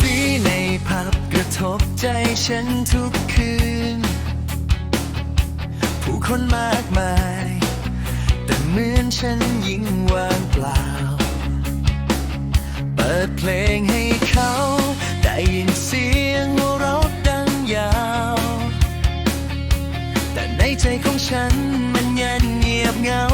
สีในผับกระทบใจฉันทุกคืน ผู้คนมากมาย แต่เหมือนฉันยิ่งว่างเปล่า เปิดเพลงให้เขาได้ยินเสียงหัวเราะดังยาว แต่ในใจของฉันมันยันเงียบเงา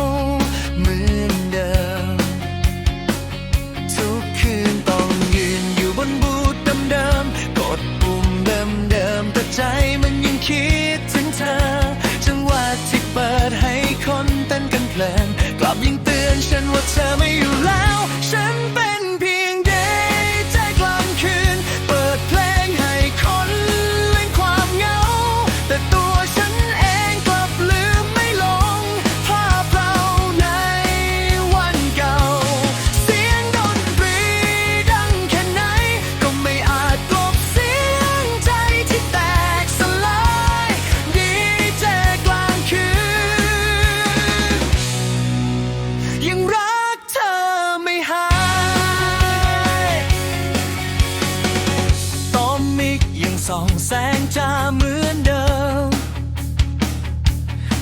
ส่องแสงจ้าเหมือนเดิม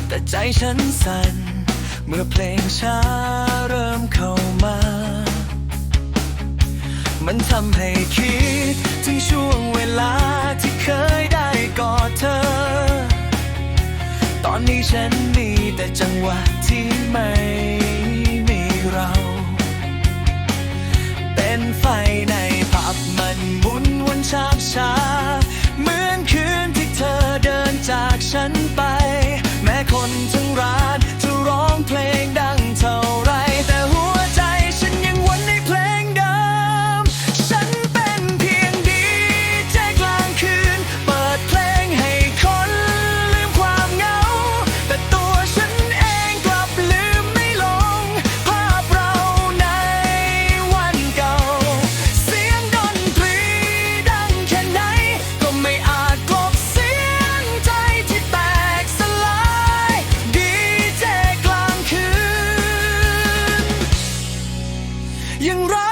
แต่ใจฉันสั่น เมื่อเพลงช้าเริ่มเข้ามา มันทำให้คิด ถึงช่วงเวลาที่เคยได้กอดเธอ ตอนนี้ฉันมีแต่จังหวะที่ไม่มีเรา เป็นไฟในผับมันหมุนวนชาบชา ยังรัก